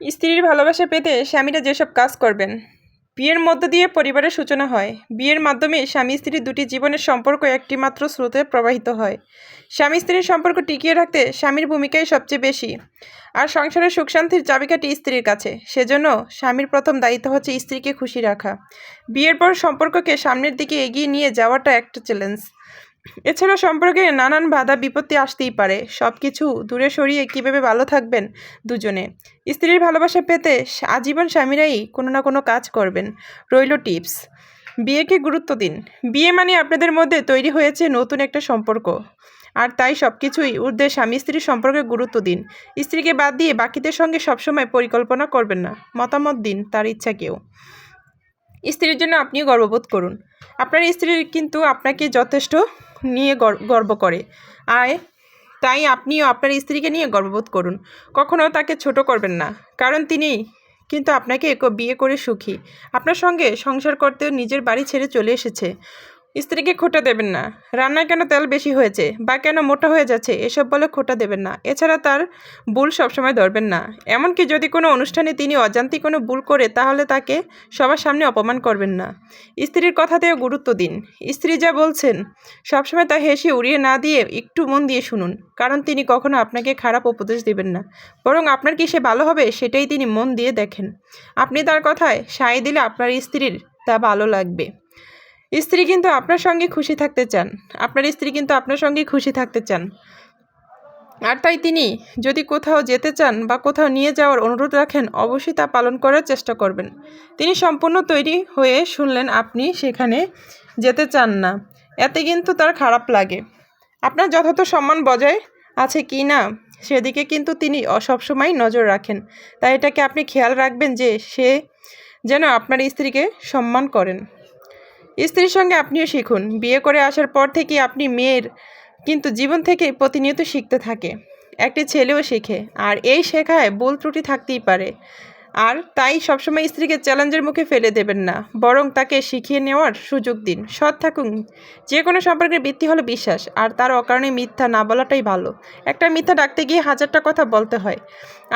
স্ত্রীর ভালোবাসা পেতে স্বামীরা যেসব কাজ করবেন, বিয়ের মধ্য দিয়ে পরিবারের সূচনা হয়। বিয়ের মাধ্যমে স্বামী স্ত্রীর দুটি জীবনের সম্পর্ক একটিমাত্র স্রোতে প্রবাহিত হয়। স্বামী স্ত্রীর সম্পর্ক টিকিয়ে রাখতে স্বামীর ভূমিকাই সবচেয়ে বেশি। আর সংসারের সুখ শান্তির চাবিকাটি স্ত্রীর কাছে। সেজন্য স্বামীর প্রথম দায়িত্ব হচ্ছে স্ত্রীকে খুশি রাখা। বিয়ের পর সম্পর্ককে সামনের দিকে এগিয়ে নিয়ে যাওয়াটা একটা চ্যালেঞ্জ এছাড়া সম্পর্কে নানান বাধা বিপত্তি আসতেই পারে। সব কিছু দূরে সরিয়ে কীভাবে ভালো থাকবেন দুজনে? স্ত্রীর ভালোবাসা পেতে আজীবন স্বামীরাই কোনো না কোনো কাজ করবেন। রইল টিপস। বিয়েকে গুরুত্ব দিন। বিয়ে মানে আপনাদের মধ্যে তৈরি হয়েছে নতুন একটা সম্পর্ক। আর তাই সব কিছুই ঊর্ধ্বে স্বামী স্ত্রীর সম্পর্কে গুরুত্ব দিন। স্ত্রীকে বাদ দিয়ে বাকিদের সঙ্গে সবসময় পরিকল্পনা করবেন না। মতামত দিন তার ইচ্ছা কেউ স্ত্রীর জন্য আপনিও গর্ববোধ করুন। আপনার স্ত্রীর কিন্তু আপনাকে যথেষ্ট নিয়ে গর- গর্ব করে। আয় তাই আপনিও আপনার স্ত্রীকে নিয়ে গর্ববোধ করুন। কখনও তাকে ছোট করবেন না। কারণ তিনি কিন্তু আপনাকে বিয়ে করে সুখী। আপনার সঙ্গে সংসার করতেও নিজের বাড়ি ছেড়ে চলে এসেছে। স্ত্রীকে খোটা দেবেন না। রান্নায় কেন তেল বেশি হয়েছে বা কেন মোটা হয়ে যাচ্ছে এসব বলে খোটা দেবেন না। এছাড়া তার ভুল সবসময় ধরবেন না। এমনকি যদি কোনো অনুষ্ঠানে তিনি অজান্তি কোনো ভুল করে, তাহলে তাকে সবার সামনে অপমান করবেন না। স্ত্রীর কথাতেও গুরুত্ব দিন। স্ত্রী যা বলছেন, সবসময় তা হেসে উড়িয়ে না দিয়ে একটু মন দিয়ে শুনুন, কারণ তিনি কখনো আপনাকে খারাপ উপদেশ দেবেন না। বরং আপনার কি সে ভালো হবে সেটাই তিনি মন দিয়ে দেখেন। আপনি তার কথায় সায় দিলে আপনার স্ত্রীর তা ভালো লাগবে। স্ত্রী কিন্তু আপনার সঙ্গে খুশি থাকতে চান। আপনার স্ত্রী কিন্তু আপনার সঙ্গে খুশি থাকতে চান। আর তাই তিনি যদি কোথাও যেতে চান বা কোথাও নিয়ে যাওয়ার অনুরোধ রাখেন, অবশ্যই তা পালন করার চেষ্টা করবেন। তিনি সম্পূর্ণ তৈরি হয়ে শুনলেন আপনি সেখানে যেতে চান না। এতে কিন্তু তার খারাপ লাগে। আপনার যথাযথ সম্মান বজায় আছে কি না, সেদিকে কিন্তু তিনি সবসময় নজর রাখেন। তাই এটাকে আপনি খেয়াল রাখবেন যে সে যেন আপনার স্ত্রীকে সম্মান করেন। স্ত্রীর সঙ্গে আপনিও শিখুন। বিয়ে করে আসার পর থেকে আপনি মেয়ের কিন্তু জীবন থেকে প্রতিনিয়ত শিখতে থাকে। একটি ছেলেও শেখে, আর এই শেখায় ভুল ত্রুটি থাকতেই পারে। আর তাই সবসময় স্ত্রীকে চ্যালেঞ্জের মুখে ফেলে দেবেন না, বরং তাকে শিখিয়ে নেওয়ার সুযোগ দিন। সৎ থাকুন। যে কোনো সম্পর্কের ভিত্তি হলো বিশ্বাস, আর তার অকারণে মিথ্যা না বলাটাই ভালো। একটা মিথ্যা ডাকতে গিয়ে হাজারটা কথা বলতে হয়,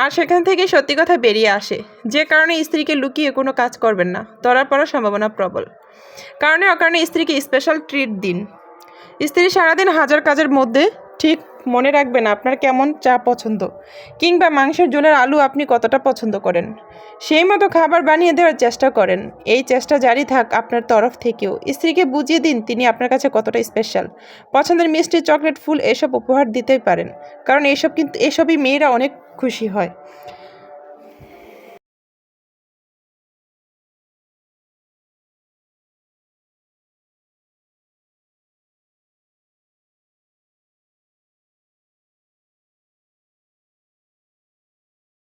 আর সেখান থেকে সত্যি কথা বেরিয়ে আসে। যে কারণে স্ত্রীকে লুকিয়ে কোনো কাজ করবেন না, ধরার পড়ার সম্ভাবনা প্রবল। কারণে অকারণে স্ত্রীকে স্পেশাল ট্রিট দিন। স্ত্রী সারাদিন হাজার কাজের মধ্যে ঠিক মনে রাখবেন আপনার কেমন চা পছন্দ কিংবা মাংসের ঝোলের আলু আপনি কতটা পছন্দ করেন? সেই মতো খাবার বানিয়ে দেওয়ার চেষ্টা করেন। এই চেষ্টা জারি থাক আপনার তরফ থেকেও। স্ত্রীকে বুঝিয়ে দিন তিনি আপনার কাছে কতটা স্পেশাল পছন্দের মিষ্টি চকলেট ফুল এসব উপহার দিতেই পারেন। কারণ এসব কিন্তু এসবই মেয়েরা অনেক খুশি হয়।